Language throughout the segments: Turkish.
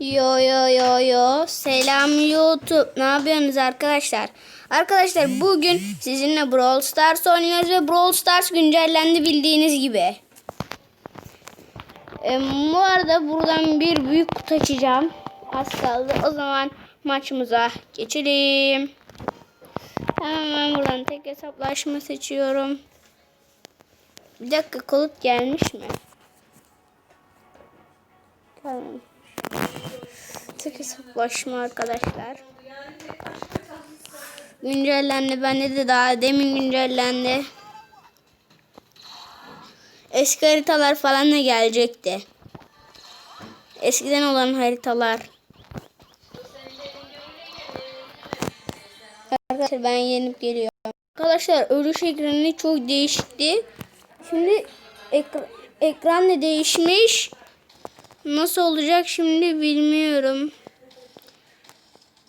Yo yo yo yo. Selam YouTube. Ne yapıyorsunuz arkadaşlar? Arkadaşlar bugün sizinle Brawl Stars oynuyoruz ve Brawl Stars güncellendi bildiğiniz gibi. E, bu arada buradan bir büyük kutu açacağım. Az kaldı. O zaman maçımıza geçelim. Hemen buradan tek hesaplaşma seçiyorum. Bir dakika kolut gelmiş mi? Gelmemiş. Tek hesaplaşma arkadaşlar. Güncellendi. Bende de daha demin güncellendi. Eski haritalar falan da gelecekti. Eskiden olan haritalar. Arkadaşlar ben yenip geliyorum. Arkadaşlar ölüş ekranı çok değişikti. Şimdi ekra- ekran da değişmiş. Nasıl olacak şimdi bilmiyorum.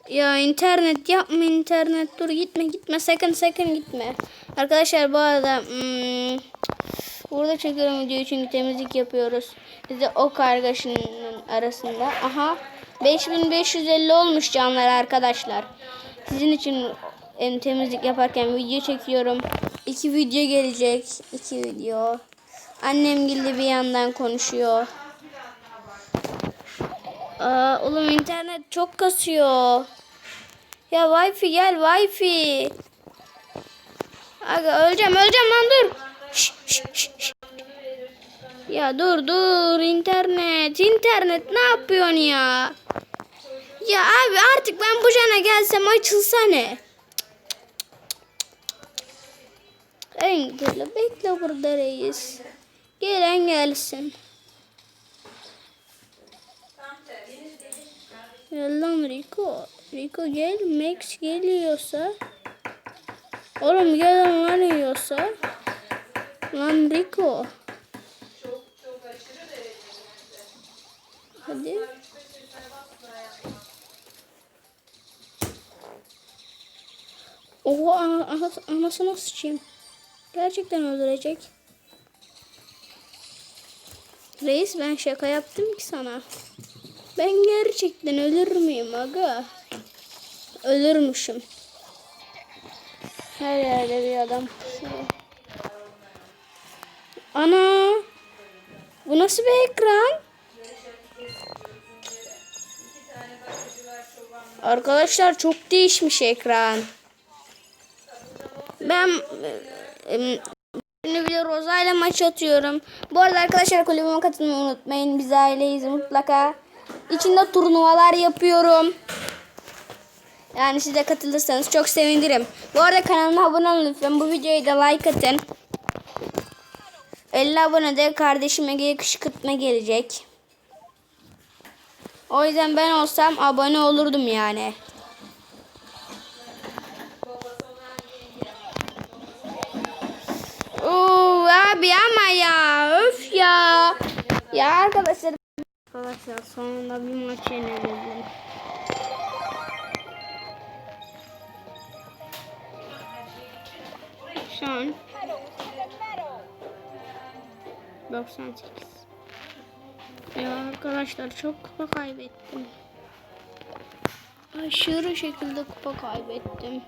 Ya internet yapma internet dur gitme gitme sakın sakın gitme. Arkadaşlar bu arada hmm, burada çekiyorum videoyu çünkü temizlik yapıyoruz. Biz de o kargaşının arasında. Aha 5550 olmuş canlar arkadaşlar. Sizin için em, temizlik yaparken video çekiyorum. İki video gelecek. iki video. Annem geldi bir yandan konuşuyor. Aa, oğlum internet çok kasıyor. Ya wifi gel wifi. Aga öleceğim öleceğim lan dur. Şş, şş, şş. Ya dur dur internet internet ne yapıyorsun ya? Ya abi artık ben bu cana gelsem açılsa ne? Engel bekle burada reis. Gelen gelsin. Gel lan Rico. Rico gel. Max geliyorsa. Oğlum gel lan yiyorsa. Lan Rico. Hadi. Oha ana, anasını sıçayım. Gerçekten öldürecek. Reis ben şaka yaptım ki sana. Ben gerçekten ölür müyüm aga? Ölürmüşüm. Her yerde bir adam. Ana! Bu nasıl bir ekran? Arkadaşlar çok değişmiş ekran. Ben Şimdi bir Roza ile maç atıyorum. Bu arada arkadaşlar kulübüme katılmayı unutmayın. Biz aileyiz mutlaka. İçinde turnuvalar yapıyorum. Yani siz de katılırsanız çok sevinirim. Bu arada kanalıma abone olun lütfen. Bu videoyu da like atın. 50 abone de kardeşime Ege'ye kışkırtma gelecek. O yüzden ben olsam abone olurdum yani. Oo abi ama ya öf ya. Ya arkadaşlar. Arkadaşlar sonunda bir maç yenildim. Şu an 98. Ya arkadaşlar çok kupa kaybettim. Aşırı şekilde kupa kaybettim.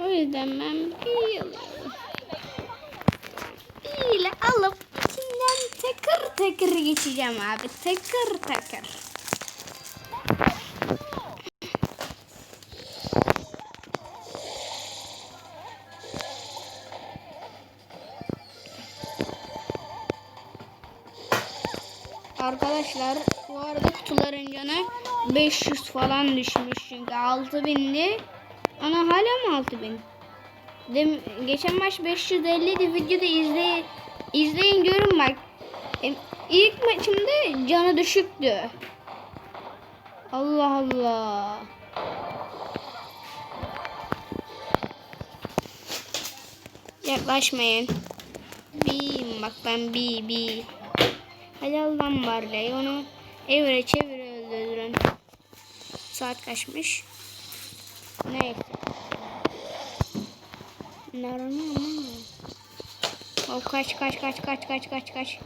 O yüzden ben bir yıl ile alıp takır geçeceğim abi. Takır takır. Arkadaşlar bu arada kutuların canı 500 falan düşmüş çünkü 6000'di. Ana hala mı 6000? Dem geçen maç 550 idi. Videoda izle izleyin görün bak. Canı düşüktü. Allah Allah. Yaklaşmayın. Bir bak ben bir. Hadi Allah'ım var onu evre çevire öldürün. Saat kaçmış? Neyse. Nerede? O kaç kaç kaç kaç kaç kaç kaç.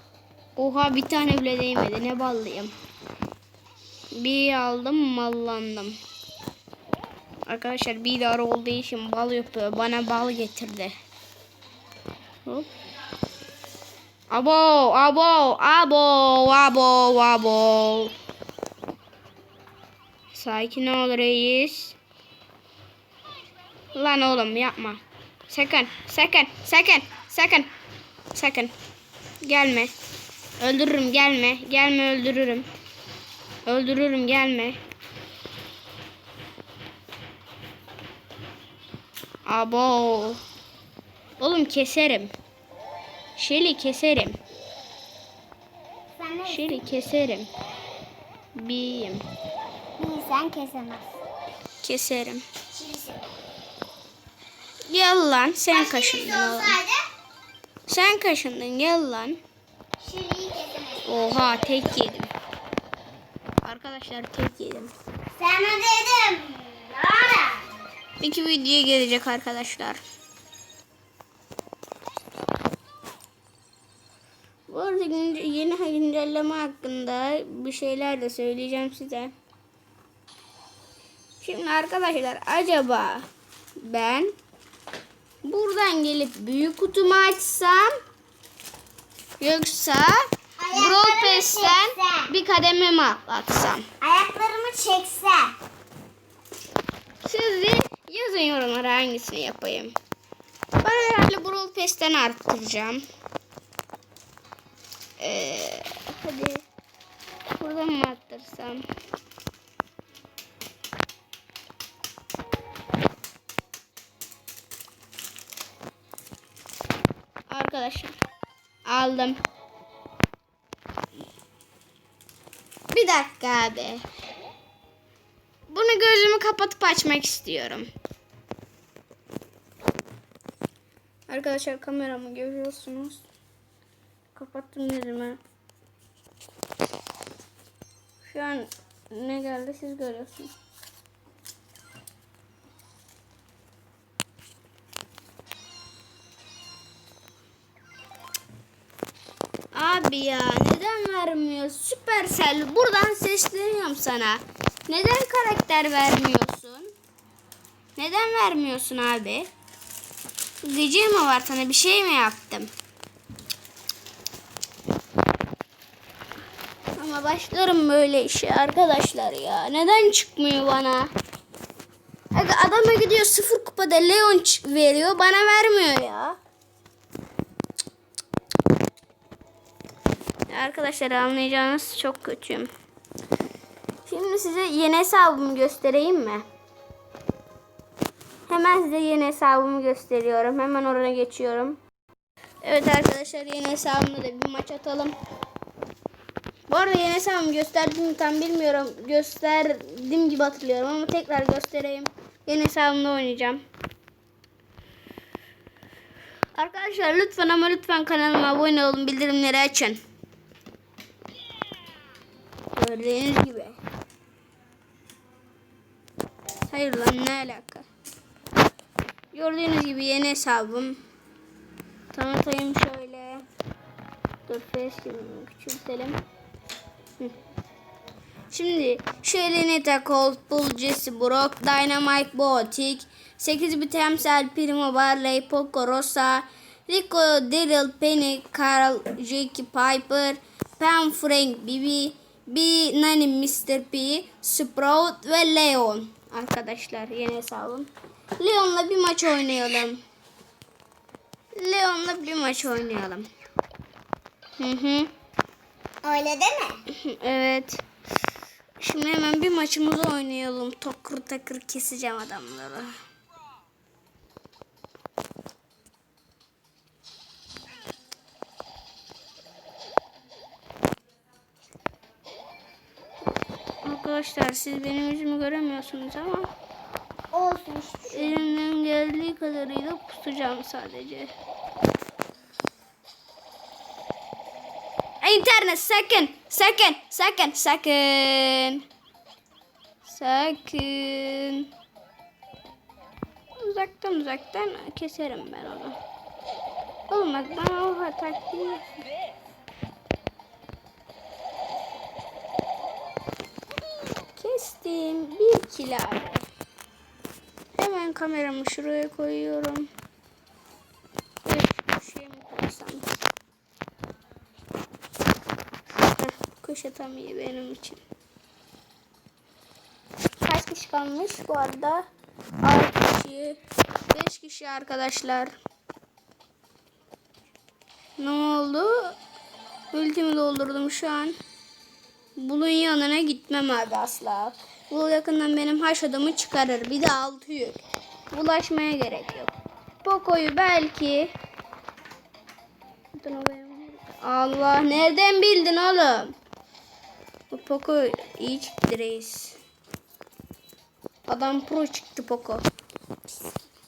Oha bir tane bile değmedi. Ne ballıyım. Bir aldım mallandım. Arkadaşlar bir dar olduğu için bal yapıyor. Bana bal getirdi. Hop. Abo, abo, abo, abo, abo. Sakin ol reis. Lan oğlum yapma. Sakın, sakın, sakın, sakın, sakın. Gelme. Öldürürüm gelme. Gelme öldürürüm. Öldürürüm gelme. Abo. Oğlum keserim. Şeli keserim. Şeli keserim. Biyim. Sen kesemez. Keserim. Gel lan sen kaşındın oğlum. Sen kaşındın gel lan. Oha tek yedim. Arkadaşlar tek yedim. Sana dedim. Ara. İki video gelecek arkadaşlar. Bu arada yeni güncelleme hakkında bir şeyler de söyleyeceğim size. Şimdi arkadaşlar acaba ben buradan gelip büyük kutumu açsam yoksa Brawl Pass'ten bir kademe mi atlatsam? Ayaklarımı çekse. Siz de yazın yorumlara hangisini yapayım. Ben herhalde Brawl Pass'ten arttıracağım. Ee, hadi. Buradan mı arttırsam? Arkadaşlar. Aldım. Bir dakika abi. Bunu gözümü kapatıp açmak istiyorum. Arkadaşlar kameramı görüyorsunuz. Kapattım gözümü. Şu an ne geldi siz görüyorsunuz. Abi ya neden vermiyor? Süpersel buradan sesleniyorum sana. Neden karakter vermiyorsun? Neden vermiyorsun abi? Gıcığı mı var sana bir şey mi yaptım? Ama başlarım böyle işe arkadaşlar ya. Neden çıkmıyor bana? Adama gidiyor sıfır kupada Leon veriyor bana vermiyor ya. Arkadaşlar anlayacağınız çok kötüyüm. Şimdi size yeni hesabımı göstereyim mi? Hemen size yeni hesabımı gösteriyorum. Hemen oraya geçiyorum. Evet arkadaşlar yeni hesabımda da bir maç atalım. Bu arada yeni hesabımı gösterdim tam bilmiyorum. Gösterdim gibi hatırlıyorum ama tekrar göstereyim. Yeni hesabımda oynayacağım. Arkadaşlar lütfen ama lütfen kanalıma abone olun. Bildirimleri açın. Gördüğünüz gibi. Hayır lan ne alaka? Gördüğünüz gibi yeni hesabım. Tanıtayım şöyle. Dur facecam'ı küçültelim. Şimdi şöyle Neta Colt, Bull, Jesse, Brock, Dynamite, Botik, 8 bit Temsel, Primo, Barley, Poco, Rosa, Rico, Daryl, Penny, Carl, Jackie, Piper, Pam, Frank, Bibi, B, Nani, Mr. P, Sprout ve Leon. Arkadaşlar yeni hesabım. Leon'la bir maç oynayalım. Leon'la bir maç oynayalım. Hı hı. Öyle deme. Evet. Şimdi hemen bir maçımızı oynayalım. Takır takır keseceğim adamları. Arkadaşlar siz benim yüzümü göremiyorsunuz ama Olsun şey. elimden geldiği kadarıyla pusacağım sadece. İnternet sakın, sakın, sakın, sakın. Sakın. Uzaktan uzaktan keserim ben onu. Oğlum bak bana o taktiği ikili abi. Hemen kameramı şuraya koyuyorum. Bir şey mi koysam? Köşe tam iyi benim için. Kaç kişi kalmış bu arada? 6 kişi. 5 kişi arkadaşlar. Ne oldu? Ultimi doldurdum şu an. Bulun yanına gitmem abi asla. Bul yakından benim haş adamı çıkarır. Bir de altı yük. Bulaşmaya gerek yok. Poco'yu belki... Allah nereden bildin oğlum? Bu Poco iyi çıktı reis. Adam pro çıktı Poco.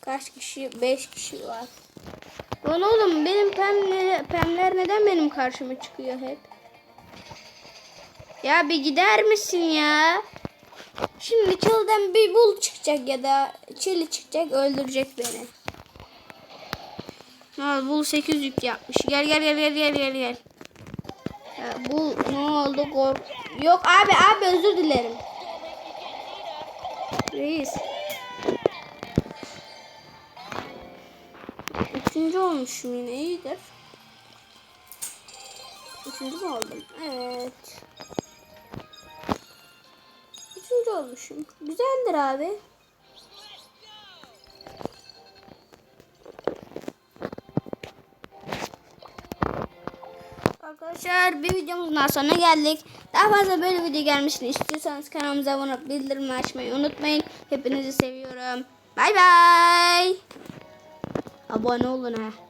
Kaç kişi? 5 kişi var. Lan oğlum benim pemler, pemler neden benim karşıma çıkıyor hep? Ya bir gider misin ya? Şimdi çıldan bir bul çıkacak ya da çili çıkacak öldürecek beni. Ha, bul 8 yük yapmış. Gel gel gel gel gel gel gel. Ya, bul ne oldu kork. Yok abi abi özür dilerim. Reis. Üçüncü olmuşum yine iyidir. Üçüncü mü oldum? Evet. Üçüncü olmuşum. Güzeldir abi. Arkadaşlar bir videomuzun daha sonuna geldik. Daha fazla böyle video gelmesini istiyorsanız kanalımıza abone olup bildirim açmayı unutmayın. Hepinizi seviyorum. Bay bay. Abone olun ha.